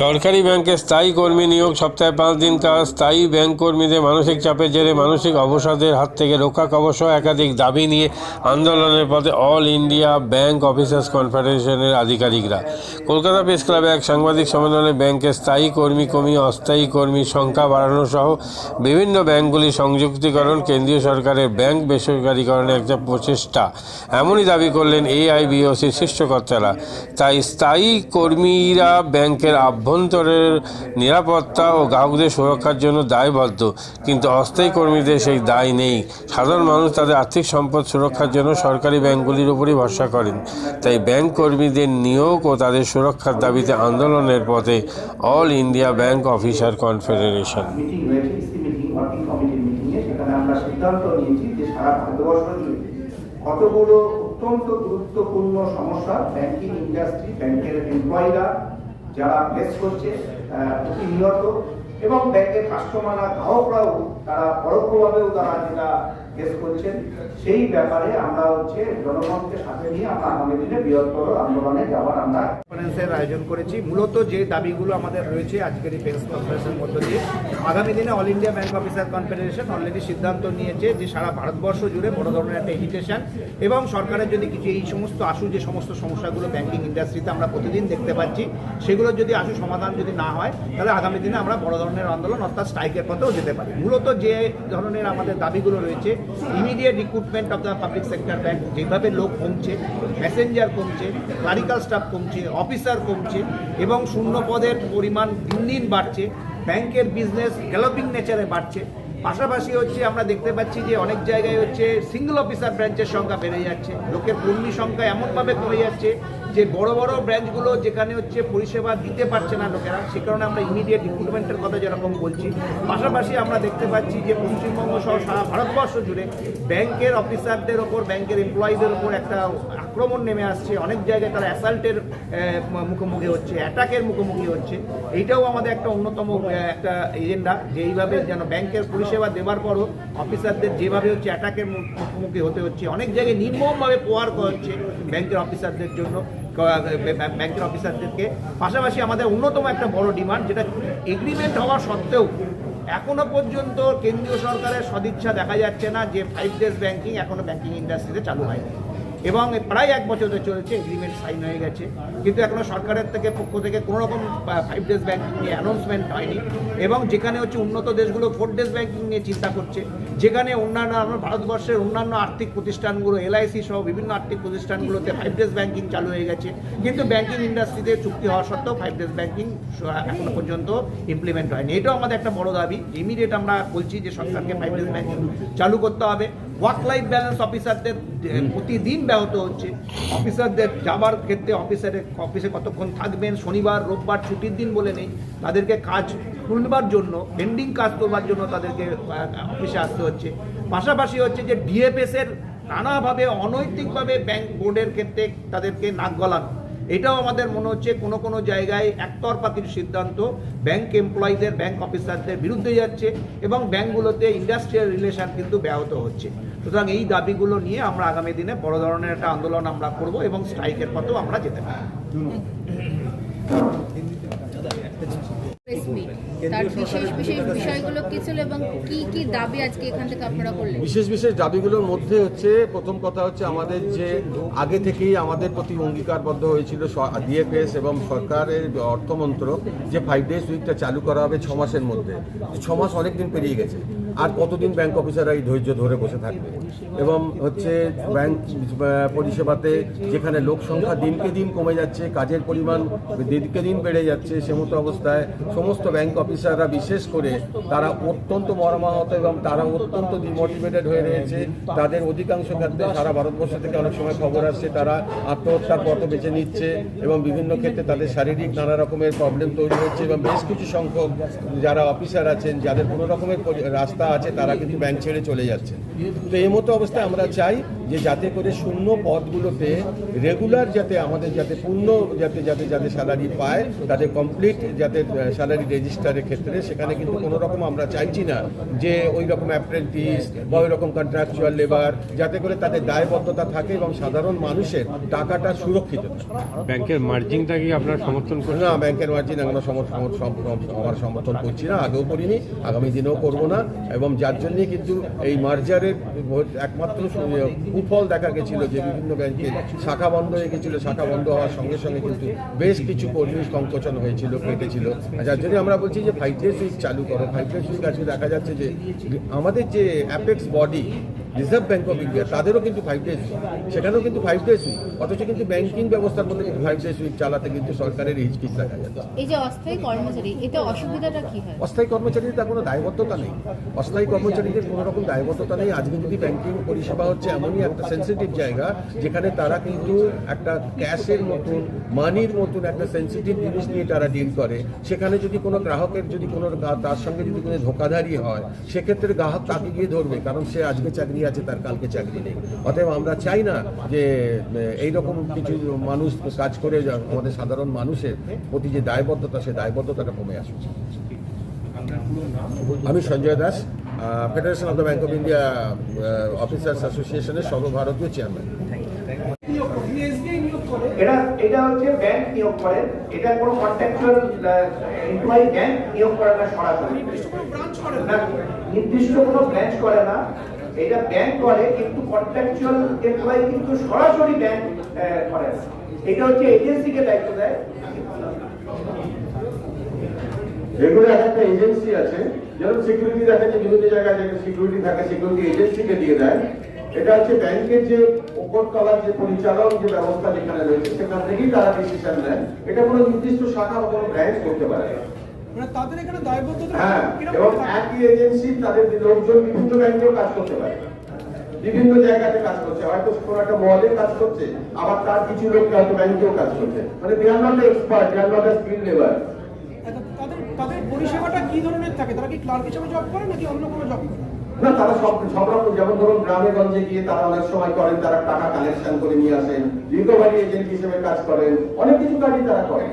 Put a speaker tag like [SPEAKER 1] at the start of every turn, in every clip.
[SPEAKER 1] সরকারি ব্যাংকে স্থায়ী কর্মী নিয়োগ সপ্তাহে পাঁচ দিন কাজ স্থায়ী ব্যাংক কর্মীদের মানসিক চাপের জেরে মানসিক অবসাদের হাত থেকে রক্ষা কবচ একাধিক দাবি নিয়ে আন্দোলনের পথে অল ইন্ডিয়া ব্যাংক অফিসার্স কনফেডারেশনের আধিকারিকরা। কলকাতা প্রেস ক্লাবে এক সাংবাদিক সম্মেলনে ব্যাংকের স্থায়ী কর্মী কমিয়ে অস্থায়ী কর্মীর সংখ্যা বাড়ানো সহ বিভিন্ন ব্যাংকগুলির সংযুক্তিকরণ, কেন্দ্রীয় সরকারের ব্যাংক বেসরকারীকরণের একটা প্রচেষ্টা। এমনই দাবি করলেন এআইবিওসির শীর্ষকর্তারা। তাই স্থায়ী কর্মীরা ব্যাংকের আভ্যন্তরের নিরাপত্তা ও গ্রাহকদের সুরক্ষার জন্য দায়বদ্ধ। কিন্তু অস্থায়ী কর্মীদের সেই দায় নেই। সাধারণ মানুষ তাদের আর্থিক সম্পদ সুরক্ষার জন্য সরকারি ব্যাংকগুলির উপরই ভরসা করেন। তাই ব্যাংক কর্মীদের নিয়োগ ও তাদের সুরক্ষার দাবিতে আন্দোলনের পথে All India Bank Officer Confederation.
[SPEAKER 2] কতগুলো অত্যন্ত গুরুত্বপূর্ণ সমস্যা ব্যাংকিং ইন্ডাস্ট্রি ব্যাংকের এমপ্লয়িরা যারা ফেস করছে প্রতিনিয়ত এবং ব্যাংকের কাস্টমাররা গ্রাহকরাও তারা পরোক্ষভাবেও তারা যেটা ফেস করছেন। সেই ব্যাপারে আমরা হচ্ছে জনগণকে সাথে নিয়ে আমরা আগামী দিনে বৃহত্তর আন্দোলনে যাওয়ার আমরা
[SPEAKER 3] আয়োজন করেছি। মূলত যে দাবিগুলো আমাদের রয়েছে আজকের এই প্রেস কনফারেন্সের মধ্য দিয়ে, আগামী দিনে All India Bank Officer Confederation already সিদ্ধান্ত নিয়েছে যে সারা ভারতবর্ষ জুড়ে বড় ধরনের একটা এডুকেশন এবং সরকারের যদি কিছু এই সমস্ত আশু যে সমস্ত সমস্যাগুলো ব্যাংকিং ইন্ডাস্ট্রিতে আমরা প্রতিদিন দেখতে পাচ্ছি, সেগুলো যদি আশু সমাধান যদি না হয়, তাহলে আগামী দিনে আমরা বড় ধরনের আন্দোলন অর্থাৎ স্ট্রাইকের পথেও যেতে পারি। মূলত যে ধরনের আমাদের দাবিগুলো রয়েছে immediate recruitment of the public sector bank যেভাবে লোক কমছে প্যাসেঞ্জার কমছে ক্লারিক্যাল স্টাফ কমছে অফিসার কমছে, এবং শূন্য পদের পরিমাণ দিন দিন বাড়ছে, ব্যাংকের বিজনেস ডেভেলপিং নেচারে বাড়ছে। পাশাপাশি হচ্ছে আমরা দেখতে পাচ্ছি যে অনেক জায়গায় হচ্ছে সিঙ্গল অফিসার ব্রাঞ্চের সংখ্যা বেড়ে যাচ্ছে। লোকের কর্মী সংখ্যা এমনভাবে কমে যাচ্ছে যে বড় বড় ব্রাঞ্চগুলো যেখানে হচ্ছে পরিষেবা দিতে পারছে না লোকেরা, সে কারণে আমরা ইমিডিয়েট রিক্রুটমেন্টের কথা যেরকম বলছি। পাশাপাশি আমরা দেখতে পাচ্ছি যে পশ্চিমবঙ্গ সহ সারা ভারতবর্ষ জুড়ে ব্যাংকের অফিসারদের ওপর, ব্যাংকের এমপ্লয়ীদের ওপর একটা আক্রমণ নেমে আসছে। অনেক জায়গায় তারা অ্যাসাল্টের মুখোমুখি হচ্ছে, অ্যাটাকের মুখোমুখি হচ্ছে। এইটাও আমাদের একটা অন্যতম একটা এজেন্ডা যে এইভাবে যেন ব্যাংকের পরিষেবা দেওয়ার পরও অফিসারদের যেভাবে হচ্ছে অ্যাটাকের মুখোমুখি হতে হচ্ছে, অনেক জায়গায় নির্মমভাবে করা হচ্ছে ব্যাংকের অফিসারদের জন্য। ব্যাংকের অফিসারদেরকে পাশাপাশি আমাদের অন্যতম একটা বড় ডিমান্ড যেটা এগ্রিমেন্ট হওয়া সত্ত্বেও এখনও পর্যন্ত কেন্দ্রীয় সরকারের সদিচ্ছা দেখা যাচ্ছে না যে ফাইভ ডেজ ব্যাংকিং এখনও ব্যাংকিং ইন্ডাস্ট্রিতে চালু হয়নি। এবং প্রায় এক বছর ধরে চলেছে এগ্রিমেন্ট সাইন হয়ে গেছে। কিন্তু এখনও সরকারের থেকে পক্ষ থেকে কোনো রকম ফাইভ ডেজ ব্যাংকিং নিয়ে অ্যানাউন্সমেন্ট হয়নি। এবং যেখানে হচ্ছে উন্নত দেশগুলো ফোর ডেজ ব্যাংকিং নিয়ে চিন্তা করছে, যেখানে অন্যান্য আমার ভারতবর্ষের অন্যান্য আর্থিক প্রতিষ্ঠানগুলো এলআইসি সহ বিভিন্ন আর্থিক প্রতিষ্ঠানগুলোতে ফাইভ ডেজ ব্যাংকিং চালু হয়ে গেছে। কিন্তু ব্যাংকিং ইন্ডাস্ট্রিতে চুক্তি হওয়া সত্ত্বেও ফাইভ ডেজ ব্যাংকিং এখনও পর্যন্ত ইমপ্লিমেন্ট হয়নি। এটাও আমাদের একটা বড় দাবি। ইমিডিয়েট আমরা বলছি যে সরকারকে ফাইভ ডেজ ব্যাংকিং চালু করতে হবে। ওয়ার্ক লাইফ ব্যালেন্স অফিসারদের প্রতিদিন ব্যাহত হচ্ছে। অফিসারদের যাবার ক্ষেত্রে অফিসারে অফিসে কতক্ষণ থাকবেন? শনিবার রোববার ছুটির দিন বলে নেই। তাদেরকে কাজ তুলবার জন্য পেন্ডিং কাজ তোলবার জন্য তাদেরকে অফিসে আসতে হচ্ছে। পাশাপাশি হচ্ছে যে ডিএফএস এর নানাভাবে অনৈতিকভাবে ব্যাংক বোর্ডের ক্ষেত্রে তাদেরকে নাক গলানো। এটাও আমাদের মনে হচ্ছে কোনো কোনো জায়গায় একতরপাতির সিদ্ধান্ত ব্যাংক এমপ্লয়ীদের ব্যাংক অফিসারদের বিরুদ্ধে যাচ্ছে এবং ব্যাংকগুলোতে ইন্ডাস্ট্রিয়াল রিলেশন কিন্তু ব্যাহত হচ্ছে। সুতরাং এই দাবিগুলো নিয়ে আমরা আগামী দিনে বড় ধরনের একটা আন্দোলন আমরা করব এবং স্ট্রাইকের পথেও আমরা যেতে পারি
[SPEAKER 4] তার বিশেষ বিশেষ বিষয়গুলো কি ছিল এবং কি কি দাবি আজকে এখান থেকে আপনারা করলেন?
[SPEAKER 5] বিশেষ বিশেষ দাবিগুলোর মধ্যে হচ্ছে প্রথম কথা হচ্ছে আমাদের যে আগে থেকেই আমাদের প্রতি অঙ্গীকারবদ্ধ হয়েছিল ডিএফএস এবং সরকারের অর্থমন্ত্রক যে ফাইভ ডেজ উইকটা চালু করা হবে ছ মাসের মধ্যে। ছ মাস অনেক দিন পেরিয়ে গেছে। আর কতদিন ব্যাংক অফিসাররা এই ধৈর্য ধরে বসে থাকবে? এবং হচ্ছে ব্যাংক পরিষেবাতে যেখানে লোক সংখ্যা দিনকে দিন কমে যাচ্ছে, কাজের পরিমাণ দিনকে দিন বেড়ে যাচ্ছে, সে মতো অবস্থায় সমস্ত ব্যাংক অফিসাররা বিশেষ করে তারা অত্যন্ত মর্মাহত এবং তারা অত্যন্ত ডিমোটিভেটেড হয়ে রয়েছে। তাদের অধিকাংশ ক্ষেত্রে সারা ভারতবর্ষ থেকে অনেক সময় খবর আসছে, তারা আত্মহত্যার পথ বেছে নিচ্ছে এবং বিভিন্ন ক্ষেত্রে তাদের শারীরিক নানা রকমের প্রবলেম তৈরি হচ্ছে এবং বেশ কিছু সংখ্যক যারা অফিসার আছেন, যাদের কোনো রকমের পরি- রাস্তা আছে তারা কিন্তু ব্যাংক ছেড়ে চলে যাচ্ছেন তো এই মতো অবস্থায় আমরা চাই
[SPEAKER 6] যে যাতে করে শূন্য পদগুলোতে রেগুলার যাতে আমাদের যাতে পূর্ণ যাতে যাতে যাতে স্যালারি পায় তাদের কমপ্লিট যাতে স্যালারি রেজিস্টারের ক্ষেত্রে সেখানে কিন্তু কোনো রকম আমরা চাইছি না যে ওই রকম অ্যাপ্রেন্টিস বা ওই রকম কন্ট্রাকচুয়াল লেবার যাতে করে তাদের দায়বদ্ধতা থাকে এবং সাধারণ মানুষের টাকাটা সুরক্ষিত
[SPEAKER 1] ব্যাংকের মার্জিনটা কি আপনার সমর্থন করে
[SPEAKER 6] না ব্যাংকের মার্জিন আমরা সমর্থন আমার সমর্থন করছি না আগেও করিনি আগামী দিনেও করব না এবং যার জন্যে কিন্তু এই মার্জারের একমাত্র কুফল দেখা গেছিল যে বিভিন্ন ব্যাংকে শাখা বন্ধ হয়ে গেছিল, শাখা বন্ধ হওয়ার সঙ্গে সঙ্গে কিন্তু বেশ কিছু কর্মী সংকোচন হয়েছিল কেটেছিল যার জন্য আমরা বলছি যে ফাইভ জে সুইচ চালু করো। ফাইভ জে সুইচ আজকে দেখা যাচ্ছে যে আমাদের যে apex body Reserve Bank of India তাদেরও কিন্তু ফাইভ ডেজ সেখানেও কিন্তু ফাইভ ডেজ উইক অথচ কিন্তু ব্যাংকিং ব্যবস্থার মধ্যে কিন্তু ফাইভ ডেজ উইক চালাতে কিন্তু সরকারের হিচকিচ দেখা যাচ্ছে।
[SPEAKER 4] এই যে অস্থায়ী কর্মচারী এতে অসুবিধাটা কি হয়?
[SPEAKER 6] অস্থায়ী কর্মচারীদের তার কোনো দায়বদ্ধতা নেই। অস্থায়ী কর্মচারীদের কোনো রকম দায়বদ্ধতা নেই। আজকে যদি ব্যাংকিং পরিষেবা হচ্ছে এমনই একটা সেন্সিটিভ জায়গা যেখানে তারা কিন্তু একটা ক্যাশের মতন মানির মতন একটা সেন্সিটিভ জিনিস নিয়ে তারা ডিল করে। সেখানে যদি কোনো গ্রাহকের যদি কোনো তার সঙ্গে যদি কোনো ধোকাধারি হয় সেক্ষেত্রে গ্রাহক তাকে গিয়ে ধরবে। কারণ সে আজকে চাকরি আছে, তার কালকে চাকরি নেই। অতএব আমরা চাই না যে এই রকম কিছু মানুষ কাজ করে আমাদের সাধারণ মানুষের প্রতি যে দায়বদ্ধতা, সে দায়বদ্ধতাটা কমে আসুক। আমি Sanjay Das Federation of the Bank of India Officers অ্যাসোসিয়েশনের সর্বভারতীয় চেয়ারম্যান
[SPEAKER 7] নির্দিষ্ট কোনো ব্রাঞ্চ করে না। এটা ব্যাংক করে, কিন্তু কন্ট্রাকচুয়াল এমপ্লয়ি কিন্তু সরাসরি ব্যাংক করে এটা হচ্ছে এজেন্সিকে দায়িত্ব দেয়।
[SPEAKER 5] একটা এজেন্সি আছে। যেরকম সিকিউরিটি যায় বিভিন্ন জায়গায় সিকিউরিটি থাকে সিকিউরিটি এজেন্সিকে দিয়ে দেয়। এটা হচ্ছে ব্যাংকের যে উপর তলার যে পরিচালক যে ব্যবস্থা যেখানে রয়েছে, সেখান থেকেই তারা ডিসিশন নেন এটা কোনো নির্দিষ্ট শাখা বা কোনো ব্রাঞ্চ করতে পারে
[SPEAKER 8] তাদের এখানে দায়বদ্ধতা
[SPEAKER 5] হ্যাঁ এবং একই এজেন্সি তাদের লোকজন বিভিন্ন ব্যাংকেও কাজ করতে পারে। বিভিন্ন জায়গাতে কাজ করছে হয়তো কোনো একটা মহলে কাজ করছে আবার তার কিছু লোক হয়তো ব্যাংকেও কাজ করছে। মানে they are not expert they are not skill labour
[SPEAKER 8] তাদের তাদের পরিষেবাটা কি ধরনের থাকে? তারা কি ক্লার্ক হিসেবে জব করে নাকি অন্য কোনো জব করে?
[SPEAKER 5] না তারা সব সব রকম যেমন ধরুন গ্রামে গঞ্জে গিয়ে তারা অনেক সময় করেন তারা টাকা কালেকশন করে নিয়ে আসেন রিকভারি এজেন্ট হিসেবে কাজ করেন অনেক কিছু কাজই তারা করেন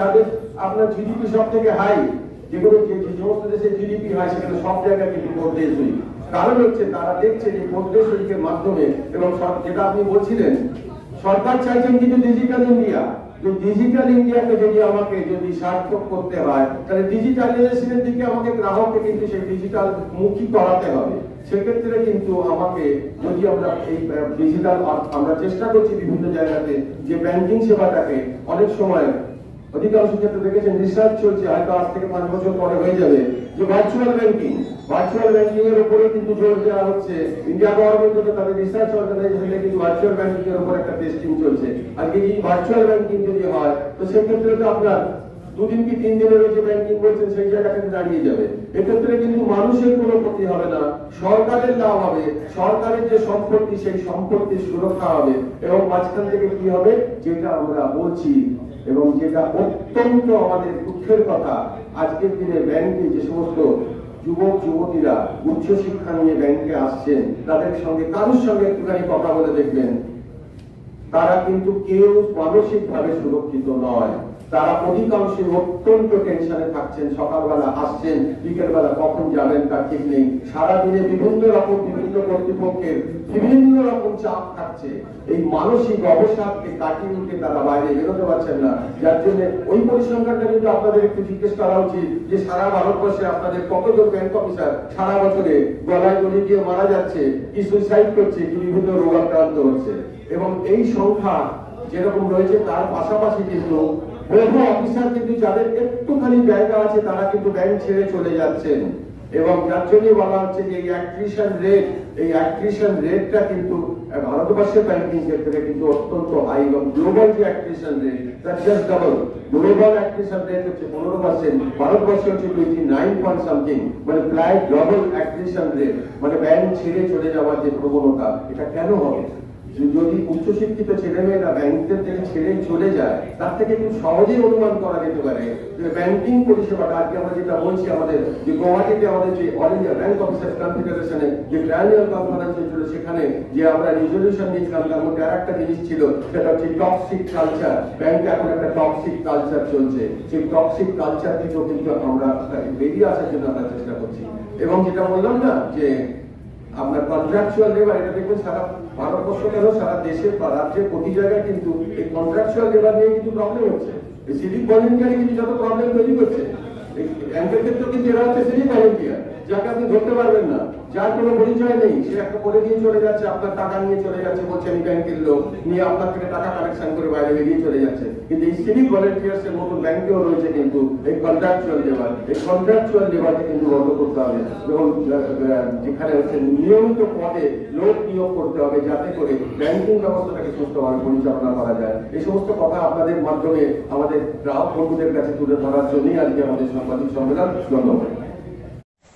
[SPEAKER 5] যাদের আপনার জিডিপি সব থেকে হাই যেগুলো যে সমস্ত দেশে জিডিপি হয় সেখানে সব জায়গায় কিন্তু উইক কারণ হচ্ছে তারা দেখছে যে উইকের মাধ্যমে এবং যেটা আপনি বলছিলেন, সরকার চাইছেন কিন্তু ডিজিটাল ইন্ডিয়া যে ডিজিটাল ইন্ডিয়াকে যদি আমাকে যদি সার্থক করতে হয়, তাহলে ডিজিটালাইজেশনের দিকে আমাকে গ্রাহককে কিন্তু সেই ডিজিটাল মুখী করাতে হবে। সেক্ষেত্রে কিন্তু আমাকে যদি আমরা এই ডিজিটাল আমরা চেষ্টা করছি বিভিন্ন জায়গাতে যে ব্যাংকিং সেবাটাকে অনেক সময় অধিকাংশ ক্ষেত্রে দেখেছেন রিসার্চ চলছে, হয়তো আজ থেকে পাঁচ বছর পরে হয়ে যাবে। যে ভার্চুয়াল ব্যাংকিং ভার্চুয়াল ব্যাংকিং এর উপরে কিন্তু জোর দেওয়া হচ্ছে। ইন্ডিয়া গভর্নমেন্ট তো তাদের রিসার্চ অর্গানাইজেশনে কিন্তু ভার্চুয়াল ব্যাংকিং এর উপর একটা টেস্টিং চলছে। আর কি ভার্চুয়াল ব্যাংকিং যদি হয়, তো সেক্ষেত্রে তো আপনার দুদিন কি তিন দিনের যে ব্যাংকিং বলছেন সেই জায়গা থেকে দাঁড়িয়ে যাবে। এক্ষেত্রে কিন্তু মানুষের কোনো ক্ষতি হবে না। সরকারের লাভ হবে। সরকারের যে সম্পত্তি, সেই সম্পত্তির সুরক্ষা হবে। এবং মাঝখান থেকে কি হবে? যেটা আমরা বলছি, এবং যেটা অত্যন্ত আমাদের দুঃখের কথা, আজকের দিনে ব্যাংকে যে সমস্ত যুবক, যুবতীরা উচ্চ শিক্ষা নিয়ে ব্যাংকে আসছেন, তাদের সঙ্গে কারোর সঙ্গে একটুখানি কথা বলে দেখবেন? তারা কিন্তু কেউ মানসিক ভাবে সুরক্ষিত নয়। তারা অধিকাংশই অত্যন্ত টেনশনে থাকছেন, সকালবেলা আসছেন, বিকেলবেলা কখন যাবেন তার ঠিক নেই। সারাদিনে বিভিন্ন রকম, বিভিন্ন কর্তৃপক্ষের বিভিন্ন রকম চাপ থাকছে। এই মানসিক অবসাদকে কাটিয়ে উঠে তারা বাইরে বেরোতে পারছেন না। যার জন্য ওই পরিসংখ্যানটা কিন্তু আপনাদের একটু জিজ্ঞেস করা উচিত, যে সারা ভারতবর্ষে আপনাদের কতজন ব্যাংক অফিসার সারা বছরে গলায় গলি দিয়ে মারা যাচ্ছে, কি সুইসাইড করছে, কি বিভিন্ন রোগাক্রান্ত হচ্ছে? এবং এই সংখ্যা যেরকম রয়েছে, তার পাশাপাশি কিন্তু বহু অফিসার কিন্তু যাদের একটুখানি জায়গা আছে, তারা কিন্তু ব্যাংক ছেড়ে চলে যাচ্ছেন। এবং যার জন্য বলা হচ্ছে যে এই অ্যাট্রিশন রেট এই অ্যাট্রিশন রেটটা কিন্তু ভারতবর্ষের ব্যাংকিং ক্ষেত্রে কিন্তু অত্যন্ত হাই এবং গ্লোবাল যে attrition rate just double global attrition rate হচ্ছে পনেরো পার্সেন্ট ভারতবর্ষে হচ্ছে টোয়েন্টি নাইন পয়েন্ট সামথিং মানে প্রায় ডবল অ্যাট্রিশন রেট মানে ব্যাংক ছেড়ে চলে যাওয়ার যে প্রবণতা, এটা কেন হবে? যদি উচ্চশিক্ষিত ছেলেমেয়েরা ব্যাংকদের থেকে ছেড়ে চলে যায়, তার থেকে খুব সহজেই অনুমান করা যেতে পারে যে ব্যাংকিং পরিষেবাটা আজকে আমরা যেটা বলছি, আমাদের যে গুয়াহাটিতে আমাদের যে অল ইন্ডিয়া ব্যাংক অফিসার কনফেডারেশনে যে ট্রায়াল কনফারেন্স হয়েছিল, সেখানে যে আমরা রেজলিউশন নিয়েছিলাম তার মধ্যে আর একটা জিনিস ছিল, সেটা হচ্ছে টক্সিক কালচার ব্যাংকে এখন একটা টক্সিক কালচার চলছে। সেই টক্সিক কালচার থেকেও কিন্তু আমরা বেরিয়ে আসার জন্য আমরা চেষ্টা করছি। এবং যেটা বললাম না, যে আপনার কন্ট্রাকচুয়াল লেবার এটা দেখবেন সারা ভারতবর্ষ সারা দেশের বা রাজ্যের প্রতি জায়গায় কিন্তু এই কন্ট্রাকচুয়াল লেবার নিয়ে কিন্তু প্রবলেম হচ্ছে। এই সিভিক ভলেন্টিয়ারে কিন্তু যত প্রবলেম তৈরি করছে ব্যাংকের ক্ষেত্রে কিন্তু এরা হচ্ছে সিভিক ভলেন্টিয়ার যাকে আপনি ধরতে পারবেন না। যার কোনো পরিচয় নেই, সে একটা করে দিয়ে চলে যাচ্ছে, আপনার টাকা নিয়ে চলে যাচ্ছে, বলছে আমি ব্যাংকের লোক, নিয়ে আপনার থেকে টাকা কালেকশন করে বাইরে বেরিয়ে চলে যাচ্ছে। কিন্তু এই সিভিক ভলেন্টিয়ার্স এর মতন ব্যাংকেও রয়েছে কিন্তু এই কন্ট্রাকচুয়াল লেবার এই কন্ট্রাকচুয়াল লেবারকে কিন্তু বন্ধ করতে হবে। এবং যেখানে হচ্ছে নিয়মিত পদে লোক নিয়োগ করতে হবে যাতে করে ব্যাংকিং ব্যবস্থাটাকে সুস্থভাবে পরিচালনা করা যায়। এই সমস্ত কথা আপনাদের মাধ্যমে আমাদের গ্রাহক বন্ধুদের কাছে তুলে ধরার জন্যই আজকে আমাদের সাংবাদিক সম্মেলন ধন্যবাদ